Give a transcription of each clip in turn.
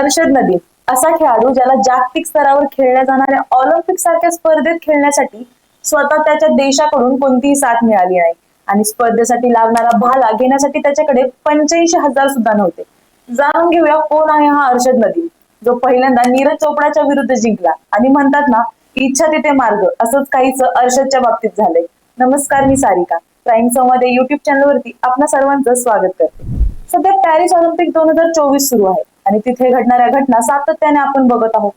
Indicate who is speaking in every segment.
Speaker 1: अर्षद नदीम असा खेळाडू ज्याला जागतिक स्तरावर खेळल्या जाणाऱ्या ऑलिम्पिक सारख्या स्पर्धेत खेळण्यासाठी स्वतः त्याच्या देशाकडून कोणतीही साथ मिळाली नाही. आणि स्पर्धेसाठी लागणारा भाला घेण्यासाठी त्याच्याकडे पंच्याऐंशी हजार सुद्धा नव्हते. जाणून घेऊया कोण आहे हा अर्षद नदीम जो पहिल्यांदा नीरज चोपडाच्या विरुद्ध जिंकला. आणि म्हणतात ना इच्छा तिथे मार्ग असंच काहीच अर्षदच्या बाबतीत झालंय. नमस्कार मी सारिका. प्राईम संवाद या युट्यूब चॅनलवरती आपणा सर्वांचं स्वागत करते. सध्या पॅरिस ऑलिम्पिक दोन हजार चोवीस सुरू आहे. आणि तिथे घडणाऱ्या घटना सातत्याने आपण बघत आहोत.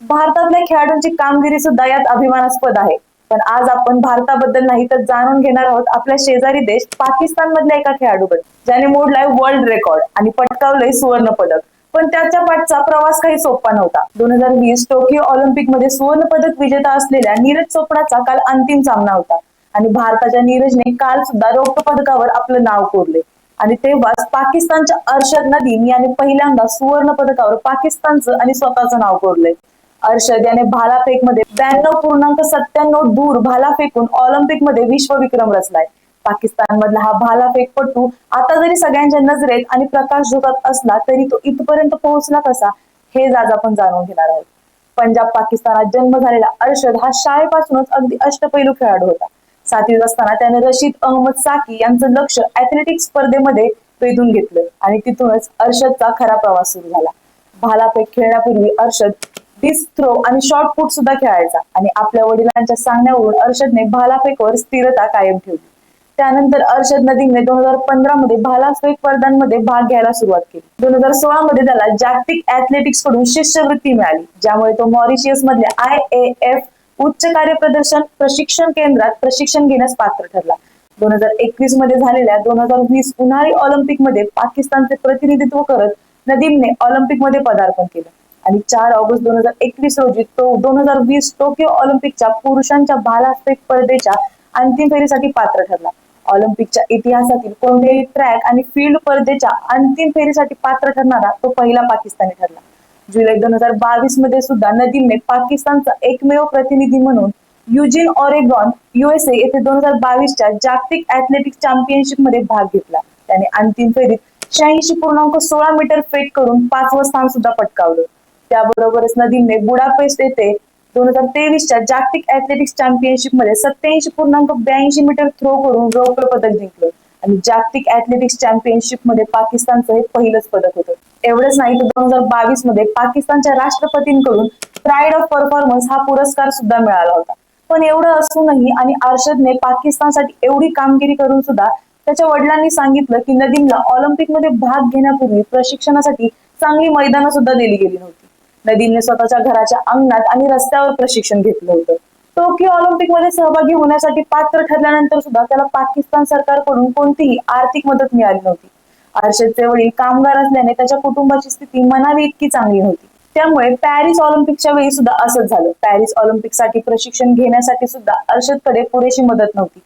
Speaker 1: भारतातल्या खेळाडूंची कामगिरी सुद्धा यात अभिमानास्पद आहे. पण आज आपण भारताबद्दल नाही तर जाणून घेणार आहोत आपल्या शेजारी देश पाकिस्तान मधल्या एका खेळाडूबद्दल ज्याने मोडलाय वर्ल्ड रेकॉर्ड आणि पटकावलंय सुवर्ण पदक. पण त्याच्या पाठचा प्रवास काही सोपा नव्हता. दोन हजार वीस टोकियो ऑलिम्पिकमध्ये सुवर्ण पदक विजेता असलेल्या नीरज चोपडाचा काल अंतिम सामना होता. आणि भारताच्या नीरजने काल सुद्धा रौप्य पदकावर आपलं नाव कोरले आणि तेव्हाच पाकिस्तानच्या अर्षद नदीम याने पहिल्यांदा सुवर्ण पदकावर पाकिस्तानचं आणि स्वतःचं नाव कोरलंय. अर्षद याने भालाफेकमध्ये ब्याण्णव पूर्णांक सत्त्याण्णव दूर भाला फेकून ऑलिम्पिकमध्ये विश्वविक्रम रचलाय. पाकिस्तान मधला हा भालाफेकपटू आता जरी सगळ्यांच्या नजरेत आणि प्रकाश झोकत असला तरी तो इथपर्यंत पोहोचला कसा हे आज आपण जाणून घेणार आहोत. पंजाब पाकिस्तानात जन्म झालेला अर्षद हा शाळेपासूनच अगदी अष्टपैलू खेळाडू होता. सातवीत असताना त्याने रशीद अहमद साकी यांचं लक्ष ऍथलेटिक्स स्पर्धेमध्ये वेधून घेतलं. आणि तिथूनच अर्षदचा खरा प्रवास सुरू झाला. भालाफेक खेळण्यापूर्वी अर्षद डिस्क थ्रो आणि शॉर्ट पुट सुद्धा खेळायचा. आणि आपल्या वडिलांच्या सांगण्यावरून अर्षदने भालाफेकवर स्थिरता कायम ठेवली. त्यानंतर अर्षद नदीमने दोन हजार पंधरा मध्ये भालाफेक स्पर्धांमध्ये भाग घ्यायला सुरुवात केली. दोन हजार सोळा मध्ये त्याला जागतिक ऍथलेटिक्सकडून शिष्यवृत्ती मिळाली ज्यामुळे तो मॉरिशियस मधल्या आय ए एफ उच्च कार्यप्रदर्शन प्रशिक्षण केंद्रात प्रशिक्षण घेण्यास पात्र ठरला. दोन हजार एकवीसमध्ये झालेल्या दोन हजार वीस उन्हाळी ऑलिम्पिकमध्ये पाकिस्तानचे प्रतिनिधित्व करत नदीमने ऑलिम्पिकमध्ये पदार्पण केलं. आणि चार ऑगस्ट दोन हजार एकवीस रोजी तो दोन हजार वीस टोकियो ऑलिम्पिकच्या पुरुषांच्या भालाफेक स्पर्धेच्या अंतिम फेरीसाठी पात्र ठरला. ऑलिम्पिकच्या इतिहासातील कोणत्याही ट्रॅक आणि फील्ड स्पर्धेच्या अंतिम फेरीसाठी पात्र ठरणारा तो पहिला पाकिस्तानी ठरला. जुलै दोन हजार बावीसमध्ये सुद्धा नदीमने पाकिस्तानचा एकमेव प्रतिनिधी म्हणून युजिन ऑरेगॉन युएसए येथे दोन हजार बावीसच्या जागतिक ऍथलेटिक चॅम्पियनशिपमध्ये भाग घेतला. त्याने अंतिम फेरीत शहाऐंशी पूर्णांक सोळा मीटर फेक करून पाचवं स्थान सुद्धा पटकावलं. त्याबरोबरच नदीमने बुडापेस्ट येथे दोन हजार तेवीसच्या जागतिक ऍथलेटिक्स चॅम्पियनशिपमध्ये सत्याऐंशी पूर्णांक ब्याऐंशी मीटर थ्रो करून रौप्य पदक जिंकलं. आणि जागतिक ऍथलेटिक्स चॅम्पियनशिपमध्ये पाकिस्तानचं हे पहिलंच पदक होतं. एवढंच नाही तर दोन हजार बावीसमध्ये पाकिस्तानच्या राष्ट्रपतींकडून प्राईड ऑफ परफॉर्मन्स हा पुरस्कार सुद्धा मिळाला होता. पण एवढं असूनही आणि अर्षदने पाकिस्तानसाठी एवढी कामगिरी करून सुद्धा त्याच्या वडिलांनी सांगितलं की नदीमला ऑलिम्पिकमध्ये भाग घेण्यापूर्वी प्रशिक्षणासाठी चांगली मैदानं सुद्धा दिली गेली नव्हती. नदीमने स्वतःच्या घराच्या अंगणात आणि रस्त्यावर प्रशिक्षण घेतलं होतं. टोकियो ऑलिम्पिकमध्ये सहभागी होण्यासाठी पात्र ठरल्यानंतर सुद्धा त्याला पाकिस्तान सरकारकडून कोणतीही आर्थिक मदत मिळाली नव्हती. अर्षदचे वडील कामगार असल्याने त्याच्या कुटुंबाची स्थिती मनावी इतकी चांगली नव्हती. त्यामुळे पॅरिस ऑलिम्पिकच्या वेळी सुद्धा असंच झालं. पॅरिस ऑलिम्पिकसाठी प्रशिक्षण घेण्यासाठी सुद्धा अर्षदकडे पुरेशी मदत नव्हती.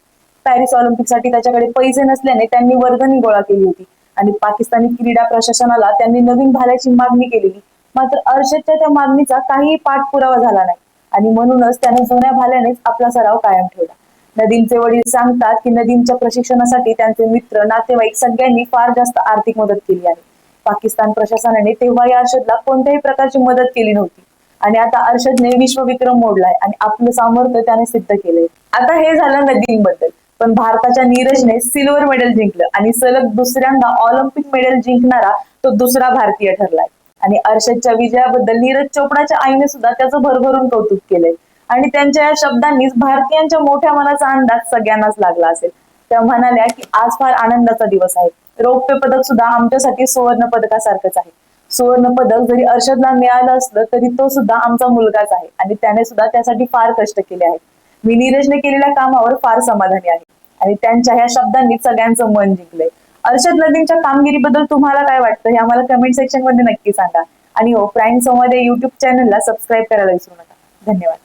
Speaker 1: पॅरिस ऑलिम्पिकसाठी त्याच्याकडे पैसे नसल्याने त्यांनी वर्गणी गोळा केली होती. आणि पाकिस्तानी क्रीडा प्रशासनाला त्यांनी नवीन भाल्याची मागणी केलेली. मात्र अर्षदच्या त्या मागणीचा काहीही पाठपुरावा झाला नाही. आणि म्हणूनच त्याने जुन्या भाल्यानेच आपला सराव कायम ठेवला. नदीमचे वडील सांगतात की नदीमच्या प्रशिक्षणासाठी त्यांचे मित्र नातेवाईक सगळ्यांनी फार जास्त आर्थिक मदत केली आहे. पाकिस्तान प्रशासनाने तेव्हा या अर्षदला कोणत्याही प्रकारची मदत केली नव्हती. आणि आता अर्षदने विश्व विक्रम मोडलाय आणि आपलं सामर्थ्य त्याने सिद्ध केलंय. आता हे झालं नदीमबद्दल. पण भारताच्या नीरजने सिल्वर मेडल जिंकलं आणि सलग दुसऱ्यांदा ऑलिम्पिक मेडल जिंकणारा तो दुसरा भारतीय ठरलाय. आणि अर्षदच्या विजयाबद्दल नीरज चोपडाच्या आईने सुद्धा त्याचं भरभरून कौतुक केलंय. आणि त्यांच्या या शब्दांनीच भारतीयांच्या मोठ्या मनाचा अंदाज सगळ्यांनाच लागला असेल. त्या म्हणाल्या की आज फार आनंदाचा दिवस आहे. रौप्य पदक सुद्धा आमच्यासाठी सुवर्ण पदकासारखंच आहे. सुवर्ण पदक जरी अर्षदला मिळालं असलं तरी तो सुद्धा आमचा मुलगाच आहे. आणि त्याने सुद्धा त्यासाठी फार कष्ट केले आहेत. मी नीरजने केलेल्या कामावर फार समाधानी आहे. आणि त्यांच्या ह्या शब्दांनी सगळ्यांचं मन जिंकलंय. अर्षद नदींच्या कामगिरीबद्दल तुम्हाला काय वाटतं हे आम्हाला कमेंट सेक्शनमध्ये नक्की सांगा. आणि हो प्राईम संवाद या युट्यूब चॅनलला सबस्क्राईब करायला विसरू नका. धन्यवाद.